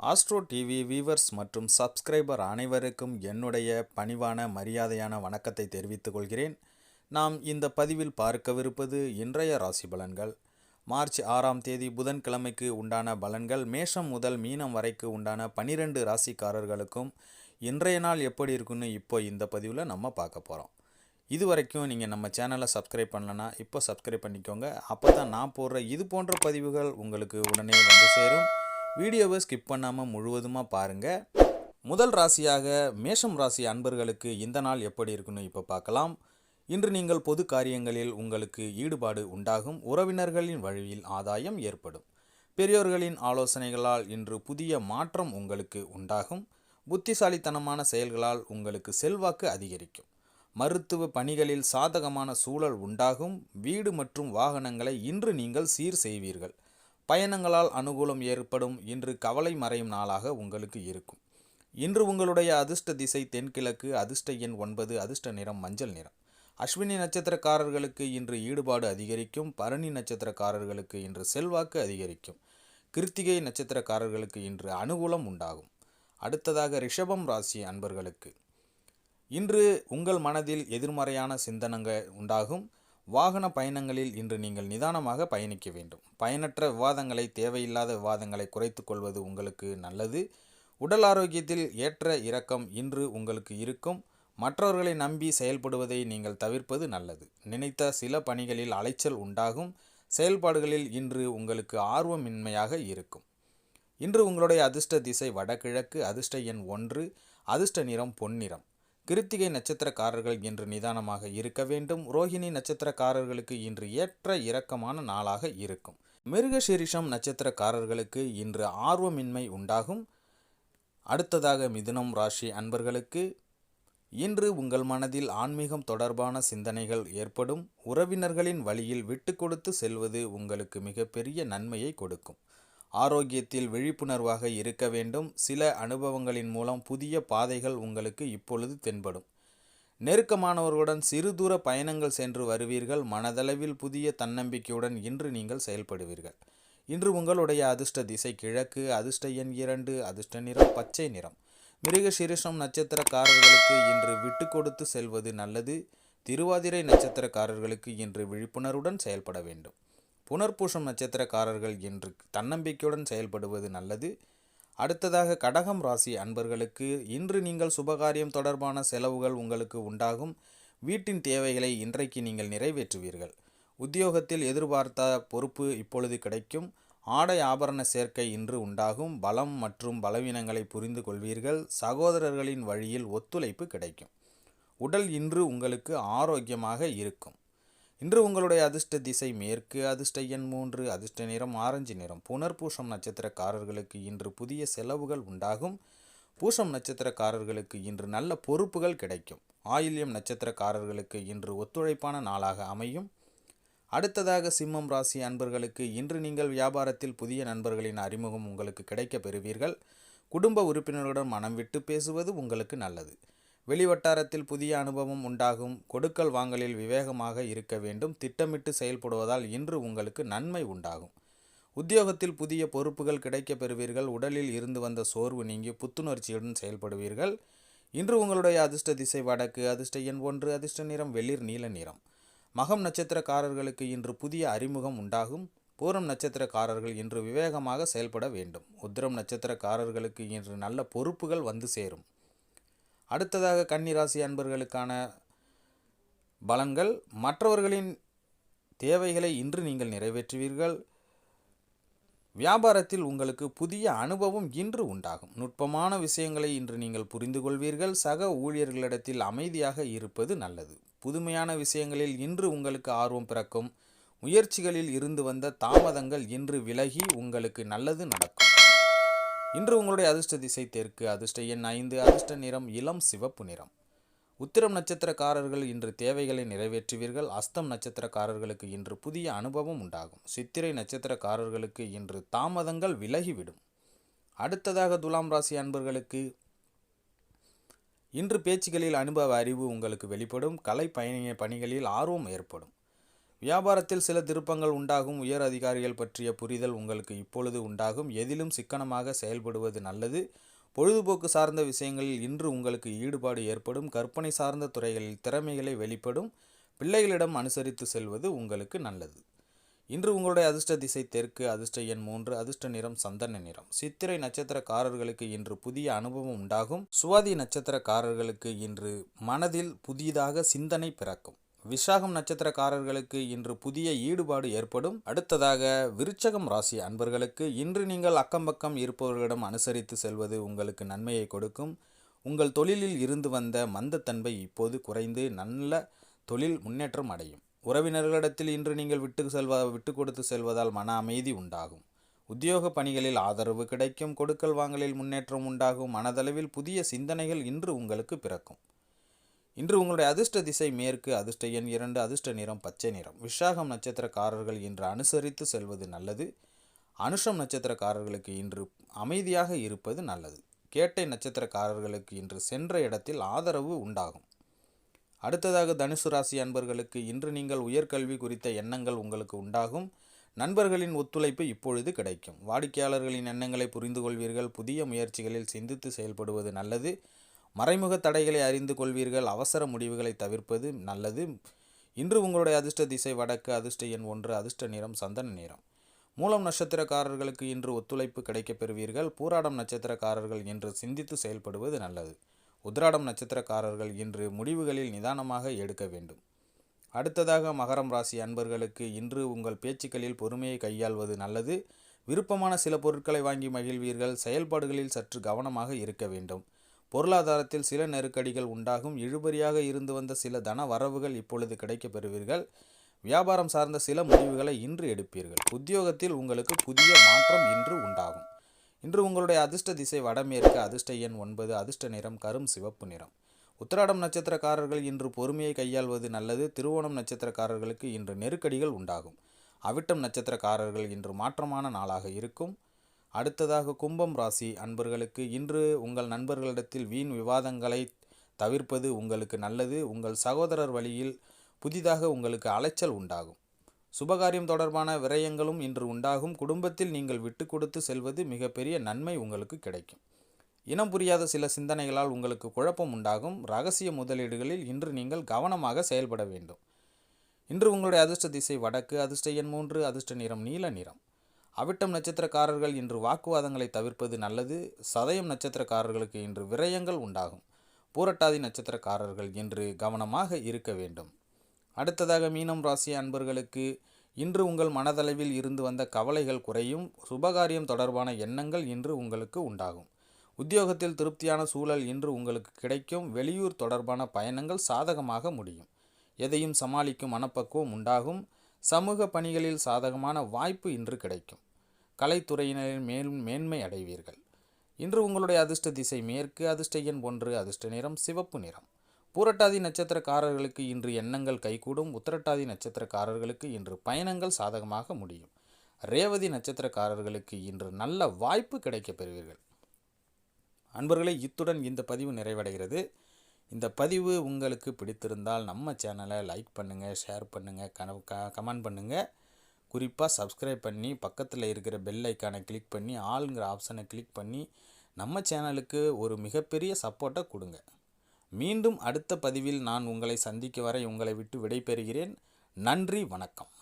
Astro TV viewers மற்றும் subscriber அனைவருக்கும் என்னுடைய பணிவான மரியாதையான வணக்கத்தை தெரிவித்துக் கொள்கிறேன். நாம் இந்த பதிவில் பார்க்கவிருப்பது இன்றைய ராசி பலன்கள். மார்ச் ஆறாம் தேதி புதன்கிழமைக்கு உண்டான பலன்கள் மேஷம் முதல் மீனம் வரைக்கு உண்டான பனிரெண்டு ராசிக்காரர்களுக்கும் இன்றைய நாள் எப்படி இருக்குன்னு இப்போ இந்த பதிவில் நம்ம பார்க்க போகிறோம் இது வரைக்கும் நீங்கள் நம்ம சேனலை சப்ஸ்கிரைப் பண்ணலன்னா இப்போ சப்ஸ்கிரைப் பண்ணிக்கோங்க. அப்போ தான் நான் போடுற இது போன்ற பதிவுகள் உங்களுக்கு உடனே வந்து சேரும். வீடியோவை ஸ்கிப் பண்ணாமல் முழுவதுமாக பாருங்கள் முதல் ராசியாக மேஷம் ராசி அன்பர்களுக்கு இந்த நாள் எப்படி இருக்குன்னு இப்போ பார்க்கலாம். இன்று நீங்கள் பொது காரியங்களில் உங்களுக்கு ஈடுபாடு உண்டாகும். உறவினர்களின் வழியில் ஆதாயம் ஏற்படும். பெரியோர்களின் ஆலோசனைகளால் இன்று புதிய மாற்றம் உங்களுக்கு உண்டாகும். புத்திசாலித்தனமான செயல்களால் உங்களுக்கு செல்வாக்கு அதிகரிக்கும். மருத்துவ பணிகளில் சாதகமான சூழல் உண்டாகும். வீடு மற்றும் வாகனங்களை இன்று நீங்கள் சீர் செய்வீர்கள். பயணங்களால் அனுகூலம் ஏற்படும் இன்று கவலை மறையும் நாளாக உங்களுக்கு இருக்கும். இன்று உங்களுடைய அதிர்ஷ்ட திசை தென்கிழக்கு அதிர்ஷ்ட எண் ஒன்பது அதிர்ஷ்ட நிறம் மஞ்சள் நிறம். அஸ்வினி நட்சத்திரக்காரர்களுக்கு இன்று ஈடுபாடு அதிகரிக்கும். பரணி நட்சத்திரக்காரர்களுக்கு இன்று செல்வாக்கு அதிகரிக்கும். கிருத்திகை நட்சத்திரக்காரர்களுக்கு இன்று அனுகூலம் உண்டாகும். அடுத்ததாக ரிஷபம் ராசி அன்பர்களுக்கு. இன்று உங்கள் மனதில் எதிர்மறையான சிந்தனங்கள் உண்டாகும். வாகன பயணங்களில் இன்று நீங்கள் நிதானமாக பயணிக்க வேண்டும். பயனற்ற விவாதங்களை தேவையில்லாத விவாதங்களை குறைத்து கொள்வது உங்களுக்கு நல்லது. உடல் ஆரோக்கியத்தில் ஏற்ற இரக்கம் இன்று உங்களுக்கு இருக்கும். மற்றவர்களை நம்பி செயல்படுவதை நீங்கள் தவிர்ப்பது நல்லது. நினைத்த சில பணிகளில் அலைச்சல் உண்டாகும். செயல்பாடுகளில் இன்று உங்களுக்கு ஆர்வமின்மையாக இருக்கும். இன்று உங்களுடைய அதிர்ஷ்ட திசை வடகிழக்கு அதிர்ஷ்ட எண் ஒன்று அதிர்ஷ்ட நிறம் பொன்னிறம். கிருத்திகை நட்சத்திரக்காரர்கள் இன்று நிதானமாக இருக்க வேண்டும். ரோஹிணி நட்சத்திரக்காரர்களுக்கு இன்று ஏற்ற இரக்கமான நாளாக இருக்கும். மிருகசீரிஷம் நட்சத்திரக்காரர்களுக்கு இன்று ஆர்வமின்மை உண்டாகும். அடுத்ததாக மிதுனம் ராசி அன்பர்களுக்கு இன்று உங்கள் மனதில் ஆன்மீகம் தொடர்பான சிந்தனைகள் ஏற்படும். உறவினர்களின் வழியில் விட்டு கொடுத்து செல்வது உங்களுக்கு மிகப்பெரிய நன்மையை கொடுக்கும். ஆரோக்கியத்தில் விழிப்புணர்வாக இருக்க வேண்டும். சில அனுபவங்களின் மூலம் புதிய பாதைகள் உங்களுக்கு இப்பொழுது தென்படும். நெருக்கமானவர்களுடன் சிறு தூர பயணங்கள் சென்று வருவீர்கள். மனதளவில் புதிய தன்னம்பிக்கையுடன் இன்று நீங்கள் செயல்படுவீர்கள். இன்று உங்களுடைய அதிர்ஷ்ட திசை கிழக்கு அதிர்ஷ்ட எண் இரண்டு அதிர்ஷ்ட நிறம் பச்சை நிறம். மிருக சிரிஷம் நட்சத்திரக்காரர்களுக்கு இன்று விட்டு கொடுத்து செல்வது நல்லது. திருவாதிரை நட்சத்திரக்காரர்களுக்கு இன்று விழிப்புணர்வுடன் செயல்பட வேண்டும். புனர்பூஷம் நட்சத்திரக்காரர்கள் என்று தன்னம்பிக்கையுடன் செயல்படுவது நல்லது. அடுத்ததாக கடகம் ராசி அன்பர்களுக்கு இன்று நீங்கள் சுபகாரியம் தொடர்பான செலவுகள் உங்களுக்கு உண்டாகும். வீட்டின் தேவைகளை இன்றைக்கு நீங்கள் நிறைவேற்றுவீர்கள். உத்தியோகத்தில் எதிர்பார்த்த பொறுப்பு இப்பொழுது கிடைக்கும். ஆடை ஆபரண சேர்க்கை இன்று உண்டாகும். பலம் மற்றும் பலவீனங்களை புரிந்து கொள்வீர்கள். சகோதரர்களின் வழியில் ஒத்துழைப்பு கிடைக்கும். உடல் இன்று உங்களுக்கு ஆரோக்கியமாக இருக்கும். இன்று உங்களுடைய அதிர்ஷ்ட திசை மேற்கு அதிர்ஷ்ட எண் மூன்று அதிர்ஷ்ட நிறம் ஆரஞ்சு நிறம். புனர்பூஷம் நட்சத்திரக்காரர்களுக்கு இன்று புதிய செலவுகள் உண்டாகும். பூஷம் நட்சத்திரக்காரர்களுக்கு இன்று நல்ல பொறுப்புகள் கிடைக்கும். ஆயில்யம் நட்சத்திரக்காரர்களுக்கு இன்று ஒத்துழைப்பான நாளாக அமையும். அடுத்ததாக சிம்மம் ராசி அன்பர்களுக்கு இன்று நீங்கள் வியாபாரத்தில் புதிய நண்பர்களின் அறிமுகம் உங்களுக்கு கிடைக்க பெறுவீர்கள். குடும்ப உறுப்பினருடன் மனம் விட்டு பேசுவது உங்களுக்கு நல்லது. வெளிவட்டாரத்தில் புதிய அனுபவம் உண்டாகும். கொடுக்கல் வாங்கலில் விவேகமாக இருக்க வேண்டும். திட்டமிட்டு செயல்படுவதால் இன்று உங்களுக்கு நன்மை உண்டாகும். உத்தியோகத்தில் புதிய பொறுப்புகள் கிடைக்க பெறுவீர்கள். உடலில் இருந்து வந்த சோர்வு நீங்கி புத்துணர்ச்சியுடன் செயல்படுவீர்கள். இன்று உங்களுடைய அதிர்ஷ்ட திசை வடக்கு அதிர்ஷ்ட எண் ஒன்று அதிர்ஷ்ட நிறம் வெளிர் நீல நிறம். மகம் நட்சத்திரக்காரர்களுக்கு இன்று புதிய அறிமுகம் உண்டாகும். பூரம் நட்சத்திரக்காரர்கள் இன்று விவேகமாக செயல்பட வேண்டும். உத்திரம் நட்சத்திரக்காரர்களுக்கு இன்று நல்ல பொறுப்புகள் வந்து சேரும். அடுத்ததாக கன்னிராசி அன்பர்களுக்கான பலன்கள். மற்றவர்களின் தேவைகளை இன்று நீங்கள் நிறைவேற்றுவீர்கள். வியாபாரத்தில் உங்களுக்கு புதிய அனுபவம் இன்று உண்டாகும். நுட்பமான விஷயங்களை இன்று நீங்கள் புரிந்து கொள்வீர்கள் சக ஊழியர்களிடத்தில் அமைதியாக இருப்பது நல்லது. புதுமையான விஷயங்களில் இன்று உங்களுக்கு ஆர்வம் பிறக்கும். முயற்சிகளில் இருந்து வந்த தாமதங்கள் இன்று விலகி உங்களுக்கு நல்லது நடக்கும். இன்று உங்களுடைய அதிர்ஷ்ட திசை தெற்கு அதிர்ஷ்ட எண் ஐந்து அதிர்ஷ்ட நிறம் இளம் சிவப்பு நிறம். உத்திரம் நட்சத்திரக்காரர்கள் இன்று தேவைகளை நிறைவேற்றுவீர்கள். அஸ்தம் நட்சத்திரக்காரர்களுக்கு இன்று புதிய அனுபவம் உண்டாகும். சித்திரை நட்சத்திரக்காரர்களுக்கு இன்று தாமதங்கள் விலகிவிடும். அடுத்ததாக துலாம் ராசி அன்பர்களுக்கு இன்று பேச்சுகளில் அனுபவ அறிவு உங்களுக்கு வெளிப்படும். கலை பயணிய பணிகளில் ஆர்வம் ஏற்படும். வியாபாரத்தில் சில திருப்பங்கள் உண்டாகும். உயர் அதிகாரிகள் பற்றிய புரிதல் உங்களுக்கு இப்பொழுது உண்டாகும். எதிலும் சிக்கனமாக செயல்படுவது நல்லது. பொழுதுபோக்கு சார்ந்த விஷயங்களில் இன்று உங்களுக்கு ஈடுபாடு ஏற்படும். கற்பனை சார்ந்த துறைகளில் திறமைகளை வெளிப்படும். பிள்ளைகளிடம் அனுசரித்து செல்வது உங்களுக்கு நல்லது. இன்று உங்களுடைய அதிர்ஷ்ட திசை தெற்கு அதிர்ஷ்ட எண் மூன்று அதிர்ஷ்ட நிறம் சந்தன நிறம். சித்திரை நட்சத்திரக்காரர்களுக்கு இன்று புதிய அனுபவம் உண்டாகும். சுவாதி நட்சத்திரக்காரர்களுக்கு இன்று மனதில் புதிதாக சிந்தனை பிறக்கும். விசாகம் நட்சத்திரக்காரர்களுக்கு இன்று புதிய ஈடுபாடு ஏற்படும். அடுத்ததாக விருச்சகம் ராசி அன்பர்களுக்கு இன்று நீங்கள் அக்கம்பக்கம் இருப்பவர்களிடம் அனுசரித்து செல்வது உங்களுக்கு நன்மையை கொடுக்கும். உங்கள் தொழிலில் இருந்து வந்த மந்தத்தன்மை இப்போது குறைந்து நல்ல தொழில் முன்னேற்றம் அடையும். உறவினர்களிடத்தில் இன்று நீங்கள் விட்டு செல்வ விட்டு கொடுத்து செல்வதால் மன அமைதி உண்டாகும். உத்தியோக பணிகளில் ஆதரவு கிடைக்கும். கொடுக்கல் வாங்கலில் முன்னேற்றம் உண்டாகும். மனதளவில் புதிய சிந்தனைகள் இன்று உங்களுக்கு பிறக்கும். இன்று உங்களுடைய அதிர்ஷ்ட திசை மேற்கு அதிர்ஷ்ட எண் இரண்டு அதிர்ஷ்ட நிறம் பச்சை நிறம். விஷாகம் நட்சத்திரக்காரர்கள் இன்று அனுசரித்து செல்வது நல்லது. அனுஷம் நட்சத்திரக்காரர்களுக்கு இன்று அமைதியாக இருப்பது நல்லது. கேட்டை நட்சத்திரக்காரர்களுக்கு இன்று சென்ற இடத்தில் ஆதரவு உண்டாகும். அடுத்ததாக தனுசு ராசி அன்பர்களுக்கு இன்று நீங்கள் உயர்கல்வி குறித்த எண்ணங்கள் உங்களுக்கு உண்டாகும். நண்பர்களின் ஒத்துழைப்பு இப்பொழுது கிடைக்கும். வாடிக்கையாளர்களின் எண்ணங்களை புரிந்து கொள்வீர்கள் புதிய முயற்சிகளில் சிந்தித்து செயல்படுவது நல்லது. மறைமுக தடைகளை அறிந்து கொள்வீர்கள். அவசர முடிவுகளை தவிர்ப்பது நல்லது. இன்று உங்களுடைய அதிர்ஷ்ட திசை வடக்கு அதிர்ஷ்ட எண் ஒன்று அதிர்ஷ்ட நிறம் சந்தன நிறம். மூலம் நட்சத்திரக்காரர்களுக்கு இன்று ஒத்துழைப்பு கிடைக்கப் பெறுவீர்கள். பூராடம் நட்சத்திரக்காரர்கள் இன்று சிந்தித்து செயல்படுவது நல்லது. உத்ராடம் நட்சத்திரக்காரர்கள் இன்று முடிவுகளில் நிதானமாக எடுக்க வேண்டும். அடுத்ததாக மகரம் ராசி அன்பர்களுக்கு இன்று உங்கள் பேச்சுக்களில் பொறுமையை கையாள்வது நல்லது. விருப்பமான சில பொருட்களை வாங்கி மகிழ்வீர்கள். செயல்பாடுகளில் சற்று கவனமாக இருக்க வேண்டும். பொருளாதாரத்தில் சில நெருக்கடிகள் உண்டாகும். இழுபறியாக இருந்து வந்த சில தன வரவுகள் இப்பொழுது கிடைக்கப் பெறுவீர்கள். வியாபாரம் சார்ந்த சில முடிவுகளை இன்று எடுப்பீர்கள். உத்தியோகத்தில் உங்களுக்கு புதிய மாற்றம் இன்று உண்டாகும். இன்று உங்களுடைய அதிர்ஷ்ட திசை வடமேற்கு அதிர்ஷ்ட எண் ஒன்பது அதிர்ஷ்ட நிறம் கரும் சிவப்பு நிறம். உத்திராடம் நட்சத்திரக்காரர்கள் இன்று பொறுமையை கையாள்வது நல்லது. திருவோணம் நட்சத்திரக்காரர்களுக்கு இன்று நெருக்கடிகள் உண்டாகும். அவிட்டம் நட்சத்திரக்காரர்கள் இன்று மாற்றமான நாளாக இருக்கும். அடுத்ததாக கும்பம் ராசி அன்பர்களுக்கு இன்று உங்கள் நண்பர்களிடத்தில் வீண் விவாதங்களை தவிர்ப்பது உங்களுக்கு நல்லது. உங்கள் சகோதரர் வழியில் புதிதாக உங்களுக்கு அலைச்சல் உண்டாகும். சுபகாரியம் தொடர்பான விரயங்களும் இன்று உண்டாகும். குடும்பத்தில் நீங்கள் விட்டு கொடுத்து செல்வது மிகப்பெரிய நன்மை உங்களுக்கு கிடைக்கும். இனம் புரியாத சில சிந்தனைகளால் உங்களுக்கு குழப்பம் உண்டாகும். ரகசிய முதலீடுகளில் இன்று நீங்கள் கவனமாக செயல்பட வேண்டும். இன்று உங்களுடைய அதிர்ஷ்ட திசை வடக்கு அதிர்ஷ்ட எண் மூன்று அதிர்ஷ்ட நிறம் நீல நிறம். அவிட்டம் நட்சத்திரக்காரர்கள் இன்று வாக்குவாதங்களை தவிர்ப்பது நல்லது. சதயம் நட்சத்திரக்காரர்களுக்கு இன்று விரயங்கள் உண்டாகும். பூரட்டாதி நட்சத்திரக்காரர்கள் இன்று கவனமாக இருக்க வேண்டும். அடுத்ததாக மீனம் ராசி அன்பர்களுக்கு இன்று உங்கள் மனதளவில் இருந்து வந்த கவலைகள் குறையும். சுபகாரியம் தொடர்பான எண்ணங்கள் இன்று உங்களுக்கு உண்டாகும். உத்தியோகத்தில் திருப்தியான சூழல் இன்று உங்களுக்கு கிடைக்கும். வெளியூர் தொடர்பான பயணங்கள் சாதகமாக முடியும். எதையும் சமாளிக்கும் மனப்பக்குவம் உண்டாகும். சமூக பணிகளில் சாதகமான வாய்ப்பு இன்று கிடைக்கும். கலைத்துறையினரின் மேல் மேன்மை அடைவீர்கள். இன்று உங்களுடைய அதிர்ஷ்ட திசை மேற்கு அதிர்ஷ்ட எண் ஒன்று அதிர்ஷ்ட நிறம் சிவப்பு நிறம். பூரட்டாதி நட்சத்திரக்காரர்களுக்கு இன்று எண்ணங்கள் கைகூடும் உத்திரட்டாதி நட்சத்திரக்காரர்களுக்கு இன்று பயணங்கள் சாதகமாக முடியும். ரேவதி நட்சத்திரக்காரர்களுக்கு இன்று நல்ல வாய்ப்பு கிடைக்கப் பெறுவீர்கள். அன்பர்களே இத்துடன் இந்த பதிவு நிறைவடைகிறது. இந்த பதிவு உங்களுக்கு பிடித்திருந்தால் நம்ம சேனலை லைக் பண்ணுங்கள் ஷேர் பண்ணுங்கள் க கமெண்ட் பண்ணுங்கள் குறிப்பாக சப்ஸ்கிரைப் பண்ணி பக்கத்தில் இருக்கிற பெல் ஐக்கானை கிளிக் பண்ணி ஆளுங்கிற ஆப்ஷனை கிளிக் பண்ணி நம்ம சேனலுக்கு ஒரு மிகப்பெரிய சப்போர்ட்டை கொடுங்க. மீண்டும் அடுத்த பதிவில் நான் உங்களை சந்திக்க வரை உங்களை விட்டு விடைபெறுகிறேன். நன்றி வணக்கம்.